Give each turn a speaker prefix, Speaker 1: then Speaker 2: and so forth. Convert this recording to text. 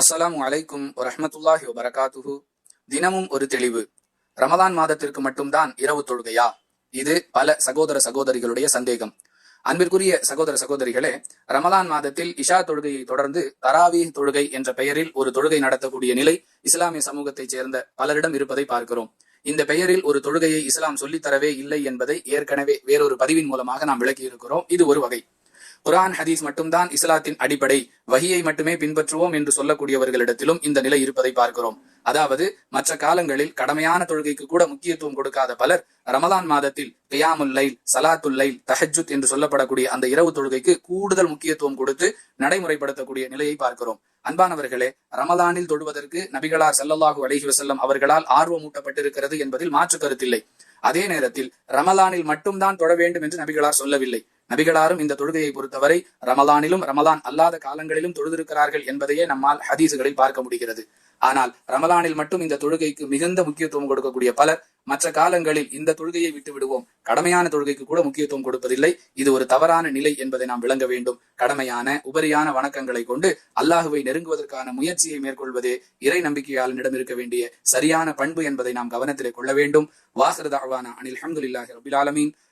Speaker 1: அஸ்ஸலாம் அலைக்கும் வரஹ்மத்துல்லாஹி வரகாத்துஹு தினமும் ஒரு தெளிவு. ரமதான் மாதத்திற்கு மட்டும்தான் இரவு தொழுகையா? இது பல சகோதர சகோதரிகளுடைய சந்தேகம். அன்பிற்குரிய சகோதர சகோதரிகளே ரமதான் மாதத்தில் இஷா தொழுகையை தொடர்ந்து தராவி தொழுகை என்ற பெயரில் ஒரு தொழுகை நடத்தக்கூடிய நிலை இஸ்லாமிய சமூகத்தைச் சேர்ந்த பலரிடம் இருப்பதை பார்க்கிறோம். இந்த பெயரில் ஒரு தொழுகையை இஸ்லாம் சொல்லித்தரவே இல்லை என்பதை ஏற்கனவே வேறொரு பதிவின் மூலமாக நாம் விளக்கியிருக்கிறோம். இது ஒரு வகை. குரான் ஹதீஸ் மட்டும்தான் இஸ்லாத்தின் அடிப்படை. வகியை மட்டுமே பின்பற்றுவோம் என்று சொல்லக்கூடியவர்களிடத்திலும் இந்த நிலை இருப்பதை பார்க்கிறோம். அதாவது மற்ற காலங்களில் கடமையான தொழுகைக்கு கூட முக்கியத்துவம் கொடுக்காத பலர் ரமலான் மாதத்தில் கியாமுல் லைல் சலாத்துல் லைல் தஹஜுத் என்று சொல்லப்படக்கூடிய அந்த இரவு தொழுகைக்கு கூடுதல் முக்கியத்துவம் கொடுத்து நடைமுறைப்படுத்தக்கூடிய நிலையை பார்க்கிறோம். அன்பானவர்களே ரமலானில் தொழுவதற்கு நபிகளார் ஸல்லல்லாஹு அலைஹி வஸல்லம் அவர்களால் ஆர்வமூட்டப்பட்டிருக்கிறது என்பதில் மாற்று கருத்தில்லை. அதே நேரத்தில் ரமலானில் மட்டும்தான் தொழ வேண்டும் என்று நபிகளார் சொல்லவில்லை. நபிகளாரும் இந்த தொழுகையை பொறுத்தவரை ரமலானிலும் ரமலான் அல்லாத காலங்களிலும் தொழுதிருக்கிறார்கள் என்பதையே நம்மால் ஹதீசுகளில் பார்க்க முடிகிறது. ஆனால் ரமலானில் மட்டும் இந்த தொழுகைக்கு மிகுந்த முக்கியத்துவம் கொடுக்கக்கூடிய பலர் மற்ற காலங்களில் இந்த தொழுகையை விட்டு விடுவோம். கடமையான தொழுகைக்கு கூட முக்கியத்துவம் கொடுப்பதில்லை. இது ஒரு தவறான நிலை என்பதை நாம் விளங்க வேண்டும். கடமையான உபரியான வணக்கங்களை கொண்டு அல்லாஹுவை நெருங்குவதற்கான முயற்சியை மேற்கொள்வதே இறை நம்பிக்கையாளனிடம் இருக்க வேண்டிய சரியான பண்பு என்பதை நாம் கவனத்திலே கொள்ள வேண்டும். வாசரதாவான அனில் அஹமதுல்லாஹி ரபில் ஆலமீன்.